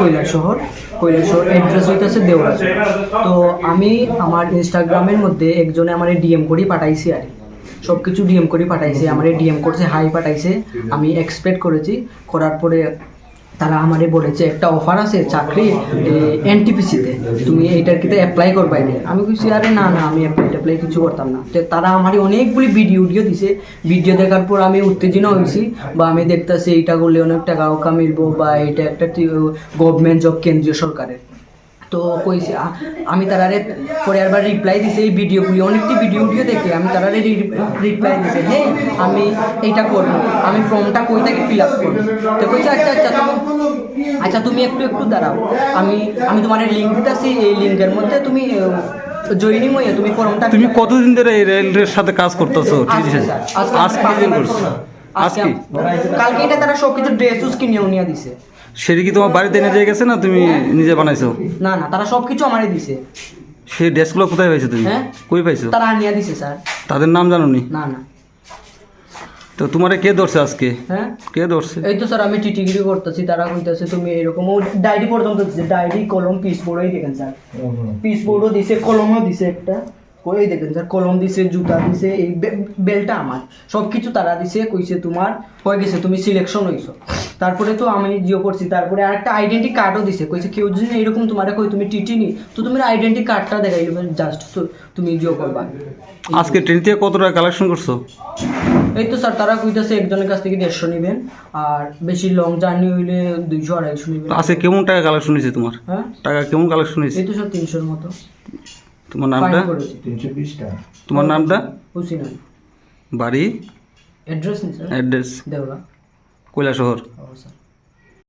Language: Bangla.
কৈলাস শহর কৈলাস শহর অ্যাড্রেস হইতেছে দেওড়া তো আমি আমার ইনস্টাগ্রামের মধ্যে একজনে আমার ডিএম করি, পাঠাইছি আর সব কিছু ডিএম করে, পাঠাইছি, আমার ডিএম করছে হাই পাঠাইছে। আমি এক্সপেক্ট করেছি, করার পরে তারা আমারে বলেছে, একটা অফার আছে চাকরি এনটিপিসিতে তুমি এইটার কিতে অ্যাপ্লাই করবাই নি। আমি বলছি আরে না না, আমি অ্যাপ্লাই ট্যাপ্লাই কিছু করতাম না। তো তারা আমারে অনেকগুলি ভিডিও উডিও দিছে। ভিডিও দেখার পর আমি উত্তেজনা হয়েছি বা আমি দেখতেছি এইটা করলে অনেক টাকা ওকা মিলবো বা এটা একটা গভর্নমেন্ট জব কেন্দ্রীয় সরকারের। তো কইছে আমি তারারে পরে আবার রিপ্লাই দিছে এই ভিডিওগুলি অনেকটি ভিডিও উডিও দেখে আমি তারারে রিপ্লাই দিছে হ্যাঁ আমি এইটা করব আমি ফর্মটা কই থেকে ফিল আপ করব? তো কইছে আচ্ছা আচ্ছা তুমি আচ্ছা তুমি একটু একটু দাঁড়াও। আমি আমি তোমার লিঙ্ক দিতেছি এই লিঙ্কের মধ্যে তুমি জয়েনিং হয়ে তুমি ফর্মটা তুমি কতদিন ধরে এই রেলের সাথে কাজ করতেছো? আজকে স্যার, আজকে দিন করছ। আজকে কালকে এটা তারা সব কিছু ড্রেস উস কিনেও নিয়ে দিছে। সেটা কি তোমার বাড়িতে এনে দিয়ে গেছে না তুমি নিজে বানাইছো? না না তারা সব কিছু আমারই দিছে সেই ড্রেসগুলো কোথায় পাইছো তুমি? হ্যাঁ? কই পাইছো? তারা নিয়ে দিছে স্যার। তাদের নাম জানো নি না। না তো তোমারে কে ধরছে আজকে? হ্যাঁ? কে ধরছে? এই তো স্যার আমি টিটিগিরি করতেছি তারা কইতাছে তুমি এরকম ডায়েরি পর্যন্ত দিছে ডায়েরি কলম পিস বোর্ডই দেখেন স্যার। পিস বোর্ডও দিছে কলমও দিছে একটা। ওই দেখেন স্যার কলম দিছে জুতা দিছে এই বেলটা আমার। সব কিছু তারা দিছে কইছে তোমার হয়ে গেছে তুমি সিলেকশন হইছো। তারপরে তো আমি জিও করছি তারপরে আরেকটা আইডেন্টি কার্ডও দিছে কইছে কেউ যদি এরকম তোমার কই তুমি টিটি নি তো তুমি আইডেন্টি কার্ডটা দেখাই জাস্ট তো তুমি জিও করবা। আজকে ট্রেন থেকে কত টাকা কালেকশন করছ? এই তো স্যার তারা কইতাছে একজনের কাছ থেকে দেড়শো নেবেন আর বেশি লং জার্নি হইলে দুইশো আড়াইশো নেবেন। আজকে কেমন টাকা কালেকশন হয়েছে তোমার? হ্যাঁ? টাকা কেমন কালেকশন হয়েছে এই তো স্যার তিনশোর মতো। তোমার নামটা? তিনশো তোমার নামটা? হুসিন। বাড়ি? Address address Deola Kailashahar. Sir.